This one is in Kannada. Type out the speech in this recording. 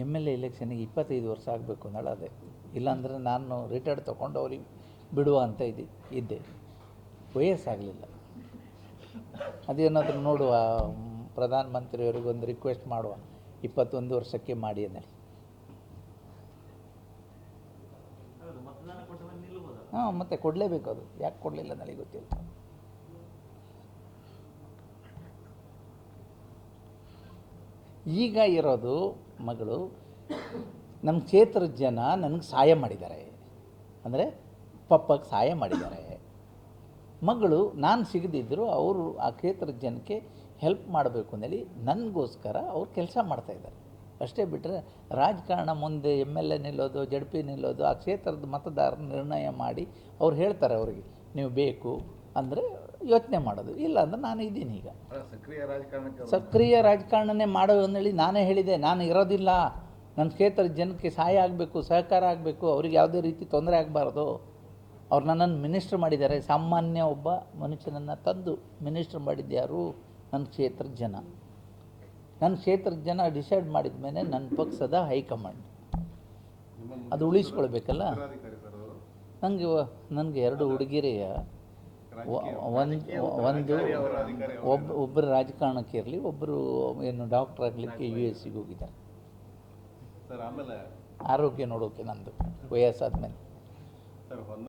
ಎಂ ಎಲ್ ಎ ಇಲೆಕ್ಷನ್ಗೆ ಇಪ್ಪತ್ತೈದು ವರ್ಷ ಆಗಬೇಕು ಅನ್ನೋದು ಅದೇ. ಇಲ್ಲಾಂದರೆ ನಾನು ರಿಟೈರ್ಡ್ ತೊಗೊಂಡು ಅವ್ರಿಗೆ ಬಿಡುವ ಅಂತ ಇದ್ದೆ ಇದ್ದೆ. ವಯಸ್ಸಾಗಲಿಲ್ಲ. ಅದೇನಾದರೂ ನೋಡುವ ಪ್ರಧಾನಮಂತ್ರಿಯವರಿಗೊಂದು ರಿಕ್ವೆಸ್ಟ್ ಮಾಡುವ, ಇಪ್ಪತ್ತೊಂದು ವರ್ಷಕ್ಕೆ ಮಾಡಿ ಅಂದರೆ ಹಾಂ, ಮತ್ತೆ ಕೊಡಲೇಬೇಕು ಅದು. ಯಾಕೆ ಕೊಡಲಿಲ್ಲ ನನಗೆ ಗೊತ್ತಿಲ್ಲ. ಈಗ ಇರೋದು ಮಗಳು ನಮ್ಮ ಕ್ಷೇತ್ರದ ಜನ ನನಗೆ ಸಹಾಯ ಮಾಡಿದ್ದಾರೆ. ಅಂದರೆ ಪಪ್ಪಗೆ ಸಹಾಯ ಮಾಡಿದ್ದಾರೆ. ಮಗಳು, ನಾನು ಸಿಗದಿದ್ದರೂ ಅವರು ಆ ಕ್ಷೇತ್ರದ ಜನಕ್ಕೆ ಹೆಲ್ಪ್ ಮಾಡಬೇಕು ಅಂದೇಳಿ ನನಗೋಸ್ಕರ ಅವ್ರು ಕೆಲಸ ಮಾಡ್ತಾಯಿದ್ದಾರೆ ಅಷ್ಟೇ ಬಿಟ್ಟರೆ ರಾಜಕಾರಣ ಮುಂದೆ ಎಂ ಎಲ್ ಎ ನಿಲ್ಲೋದು ಜಡ್ ಪಿ ನಿಲ್ಲೋದು, ಆ ಕ್ಷೇತ್ರದ ಮತದಾರ ನಿರ್ಣಯ ಮಾಡಿ ಅವ್ರು ಹೇಳ್ತಾರೆ ಅವರಿಗೆ, ನೀವು ಬೇಕು. ಅಂದರೆ ಯೋಚನೆ ಮಾಡೋದು. ಇಲ್ಲ ಅಂದ್ರೆ ನಾನು ಇದ್ದೀನಿ ಈಗ. ಸಕ್ರಿಯ ರಾಜಕಾರಣಕ್ಕೆ ಸಕ್ರಿಯ ರಾಜಕಾರಣನೇ ಮಾಡೋದು ಅಂದೇಳಿ ನಾನೇ ಹೇಳಿದೆ. ನಾನು ಇರೋದಿಲ್ಲ. ನನ್ನ ಕ್ಷೇತ್ರದ ಜನಕ್ಕೆ ಸಹಾಯ ಆಗಬೇಕು ಸಹಕಾರ ಆಗಬೇಕು ಅವ್ರಿಗೆ ಯಾವುದೇ ರೀತಿ ತೊಂದರೆ ಆಗಬಾರ್ದು. ಅವ್ರು ನನ್ನನ್ನು ಮಿನಿಸ್ಟ್ರ್ ಮಾಡಿದ್ದಾರೆ. ಸಾಮಾನ್ಯ ಒಬ್ಬ ಮನುಷ್ಯನನ್ನು ತಂದು ಮಿನಿಸ್ಟ್ರ್ ಮಾಡಿದ್ದು ಯಾರು? ನನ್ನ ಕ್ಷೇತ್ರದ ಜನ. ನನ್ನ ಕ್ಷೇತ್ರದ ಜನ ಡಿಸೈಡ್ ಮಾಡಿದ ಮೇಲೆ ನನ್ನ ಪಕ್ಷದ ಹೈಕಮಾಂಡ್. ಅದು ಉಳಿಸ್ಕೊಳ್ಬೇಕಲ್ಲ? ನನಗೆ ನನಗೆ ಎರಡು ಹುಡುಗಿರೆಯ ಒಂದು ಒಂದು ಒಬ್ಬ ಒಬ್ಬರು ರಾಜಕಾರಣಕ್ಕೆ ಇರಲಿ ಒಬ್ಬರು ಏನು ಡಾಕ್ಟರ್ ಆಗಲಿಕ್ಕೆ ಯು ಎಸ್ ಸಿಗೆ ಹೋಗಿದ್ದಾರೆ. ಆರೋಗ್ಯ ನೋಡೋಕೆ ನಂದು ವಯಸ್ಸಾದ್ಮೇಲೆ. ಸರ್ ಹೊನ್ನ